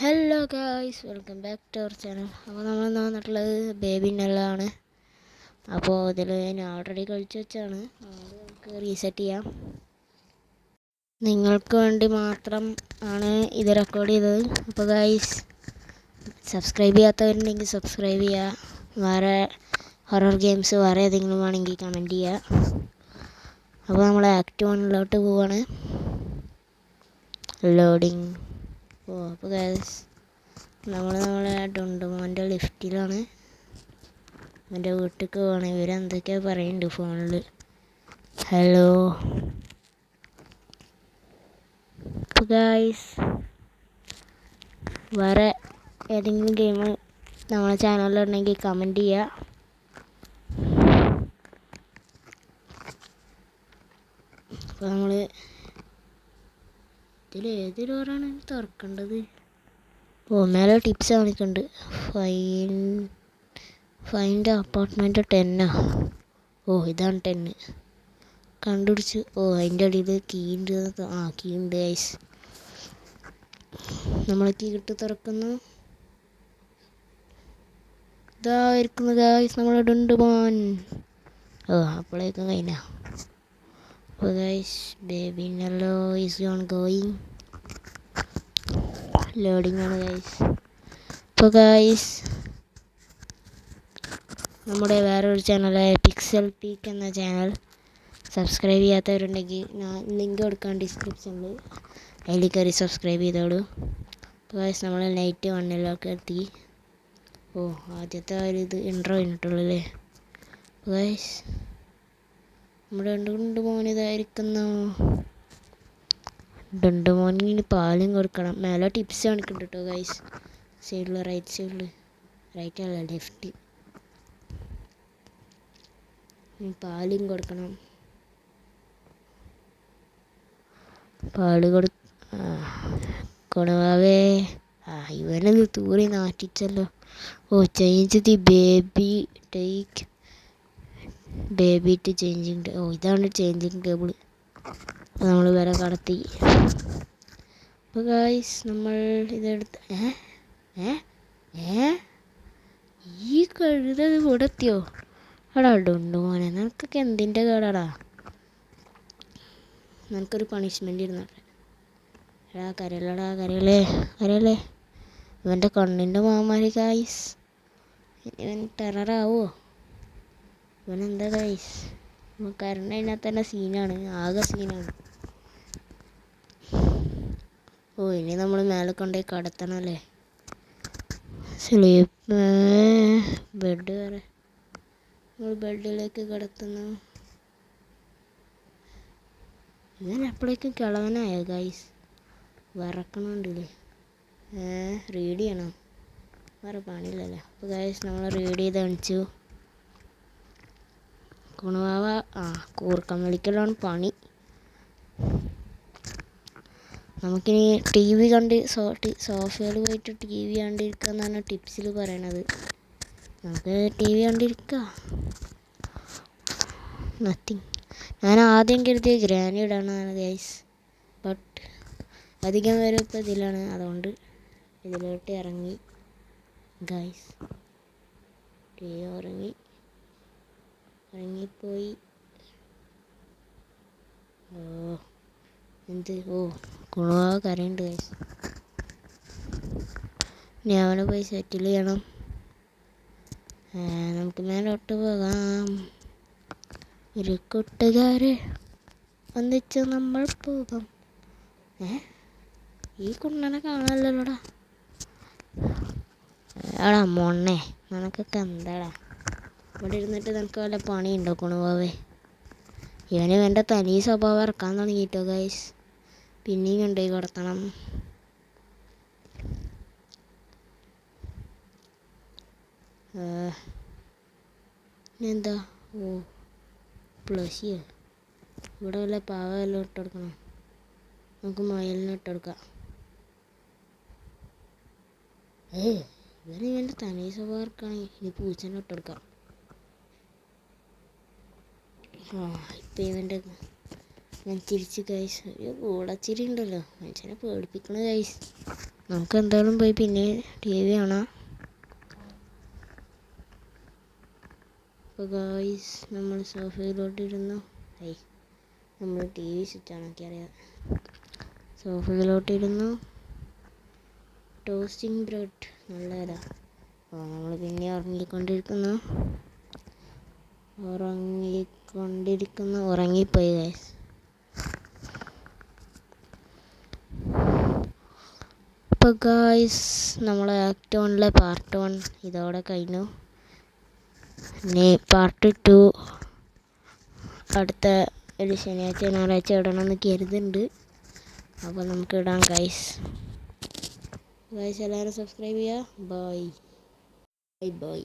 Hello guys welcome back to our channel അപ്പോൾ നമ്മൾ ഇന്ന് വന്നിട്ടുള്ളത് ബേബി അപ്പോൾ ഇതിൽ ഞാൻ ഓൾറെഡി കളിച്ച് വെച്ചാണ്. അത് നമുക്ക് റീസെറ്റ് ചെയ്യാം. നിങ്ങൾക്ക് വേണ്ടി മാത്രം ആണ് ഇത് റെക്കോർഡ് ചെയ്തത്. അപ്പോൾ ഗായ്സ് സബ്സ്ക്രൈബ് ചെയ്യാത്തവരുണ്ടെങ്കിൽ സബ്സ്ക്രൈബ് ചെയ്യുക. വേറെ ഹൊറർ ഗെയിംസ് വേറെ ഏതെങ്കിലും വേണമെങ്കിൽ കമന്റ് ചെയ്യുക. അപ്പോൾ നമ്മൾ ആക്ട് വണ്ണിലോട്ട് പോവാണ്. ലോഡിങ് ഓ അപ്പോൾ ഗൈസ് നമ്മൾ നമ്മളെ ഡുണ്ടുമോന്റെ ലിഫ്റ്റിലാണ് എന്റെ വീട്ടിലേക്ക് പോകണം ഇവരെന്തൊക്കെയാ പറയുന്നുണ്ട് ഫോണിൽ ഹലോ അപ്പോൾ ഗൈസ് വേറെ ഏതെങ്കിലും ഗെയിം നമ്മളെ ചാനലിലുണ്ടെങ്കിൽ കമന്റ് ചെയ്യുക അപ്പോൾ നമ്മൾ ഇതിൽ ഏത് ഡോറാണ് തുറക്കേണ്ടത്? മേലെ ടിപ്സ് കാണിക്കുന്നുണ്ട് ഫൈൻ ഫൈന്റെ അപ്പാർട്ട്മെന്റ് ടെന്നാ ഓ ഇതാണ് ടെന്ന് കണ്ടുപിടിച്ച്. ഓ അതിന്റെ അടിയിൽ കീ ഉണ്ട്. ആ കീ ഉണ്ട് ഐസ് നമ്മൾ കീ ഇട്ട് തുറക്കുന്നു. ഇതായിരിക്കുന്നു ഗായ്സ് ഗൈസ് നമ്മളുടെ ഉണ്ട് പോൻ ഓ അപ്പോഴേക്കും കഴിഞ്ഞ. അപ്പോൾ guys, baby, hello, is ongoing. Loading ആണ് guys. അപ്പോൾ guys, നമ്മുടെ വേറൊരു ചാനലായ പിക്സൽ പീക്ക് എന്ന ചാനൽ സബ്സ്ക്രൈബ് ചെയ്യാത്തവരുണ്ടെങ്കിൽ ഞാൻ ലിങ്ക് കൊടുക്കാം ഡിസ്ക്രിപ്ഷനിൽ അതിൽ കയറി സബ്സ്ക്രൈബ് ചെയ്തോളൂ അപ്പോൾ ഗൈസ് നമ്മൾ നൈറ്റ് വണ്ണിലൊക്കെ എത്തി ഓ ആദ്യത്തെ ഒരു ഇത് ഇൻട്രോ കഴിഞ്ഞിട്ടുള്ളൂ അല്ലേ അപ്പോൾ നമ്മുടെ രണ്ട് മോൻ ഇതായിരിക്കുന്നു. രണ്ട് മോനിന് പാലും കൊടുക്കണം. മേലെ ടിപ്സ് കാണിക്കുന്നുണ്ട് കേട്ടോ ഗൈസ് റൈറ്റ് സൈഡിൽ റൈറ്റ് അല്ല ലെഫ്റ്റ് പാലും കൊടുക്കണം. പാൽ കൊടു കൊണവാവേ. ആ ഇവനത് തൂറി നാറ്റിച്ചല്ലോ. ഓ change the baby take baby to changing ഓ ഇതാണ് ചേഞ്ചിങ് ടേബിൾ നമ്മൾ വരെ കടത്തി. അപ്പോൾ ഗായ്സ് നമ്മൾ ഇതെടുത്ത് ഏ? ഏ? ഏ? ഈ കഴുതത് കൊടുത്തിയോ? അടാ ഡുണ്ടു മോനെ നിനക്കൊക്കെ എന്തിന്റെ കേടാടാ? നിനക്കൊരു പണിഷ്മെന്റ് ഇരുന്നോട്ടെ എടാ കരയിലടാ കരയിലേ കരയിലേ ഇവന്റെ കണ്ണിന്റെ മാമാരി ഗായ്സ് ഇവൻ ടെററാവോ ഇവനെന്താ ഗൈസ് കരണ്ട് അതിനകത്ത് തന്നെ സീനാണ് ആകെ സീനാണ് ഓ ഇനി നമ്മൾ മേലെ കൊണ്ടുപോയി കടത്തണല്ലേ സ്ലീപ്പ് ബെഡ് വരെ നമ്മൾ ബെഡിലേക്ക് കിടത്തുന്നു. ഇവൻ എപ്പോഴേക്കും കിളവനായോ ഗൈസ് വിറക്കണുണ്ടല്ലേ? റീഡ് ചെയ്യണം വേറെ പണിയില്ലല്ലോ? അപ്പോൾ ഗൈസ് നമ്മൾ റീഡ് ചെയ്ത് കാണിച്ചു കുണുവാവ ആ കൂർക്കം വലിക്കലാണ് പണി. നമുക്കിനി ടി വി കണ്ട് സോ സോഫയിൽ പോയിട്ട് ടി വി കണ്ടിരിക്കുക എന്നാണ് ടിപ്സിൽ പറയണത്. നമുക്ക് ടി വി കണ്ടിരിക്കുക നത്തിങ് ഞാൻ ആദ്യം കരുതിയ ഗ്രാനി ഇടാനാണ് ഗൈസ് ബട്ട് അധികം പേരും ഇപ്പോൾ ഇതിലാണ്. അതുകൊണ്ട് ഇതിലോട്ട് ഇറങ്ങി. ഗൈസ് ടി വി ഇറങ്ങി ഇറങ്ങിപ്പോയി ഓ എന്ത്? ഓ കുണുവാ കരയുണ്ട് ഗൈസ് ഇനി അവനെ പോയി സെറ്റിൽ ചെയ്യണം. നമുക്ക് മേലോട്ട് പോകാം. ഒരു കൂട്ടുകാരെ ഒന്നിച്ച് നമ്മൾ പോകാം. ഏ? ഈ കുണ്ണനെ കാണാനല്ലോടാ എടാ മൊണ്ണേ നിനക്കൊക്കെ എന്താടാ? ഇവിടെ ഇരുന്നിട്ട് നിനക്ക് വല്ല പണി ഉണ്ടാക്കണു പോവേ ഇവന് വേണ്ട തനി സ്വഭാവം ഇറക്കാൻ തുടങ്ങിയിട്ടോ ഗൈസ് പിന്നെയും കൊണ്ടുപോയി കിടത്തണം. എന്താ? ഓ പ്ലസിയോ. ഇവിടെ വല്ല പാവ വല്ലതും ഇട്ടെടുക്കണം നമുക്ക് മയലിന് ഇട്ടെടുക്കാം ഏ ഇവന് വേണ്ട തനി സ്വഭാവം ഇറക്കുകയാണെങ്കിൽ ഇനി പൂച്ചനെ ഇട്ടെടുക്കാം ആ ഇപ്പം ഇവന്റെ ഞാൻ ചിരിച്ച് കൈസ് ഒരു കൂടച്ചിരി ഉണ്ടല്ലോ. മനുഷ്യനെ പേടിപ്പിക്കണ കൈസ് നമുക്ക് എന്തായാലും പോയി പിന്നെ ടി വി കാണാം. അപ്പോൾ ഗായ്സ് നമ്മൾ സോഫയിലോട്ട് ഇരുന്നു. ഐ നമ്മൾ ടി വി ആണ് എനിക്കറിയാം സോഫയിലോട്ട് ഇരുന്നു. ടോസ്റ്റിംഗ് ബ്രെഡ് നല്ലതാ അപ്പോൾ നമ്മൾ പിന്നെ ഉറങ്ങിക്കൊണ്ടിരിക്കുന്നു. ഉറങ്ങിക്കൊണ്ടിരിക്കുന്നു. ഉറങ്ങിപ്പോയി ഗൈസ് അപ്പോൾ ഗായ്സ് നമ്മളെ ആക്ട് വണ്ണിലെ പാർട്ട് വൺ ഇതോടെ കഴിഞ്ഞു. ഇനി പാർട്ട് ടു അടുത്ത ഒരു ശനിയാഴ്ച ഞായറാഴ്ച ഇടണമെന്ന് കരുതുന്നുണ്ട്. അപ്പോൾ നമുക്ക് ഇടാം ഗൈസ് ഗൈസ് എല്ലാവരും സബ്സ്ക്രൈബ് ചെയ്യുക ബൈ ബൈ ബൈ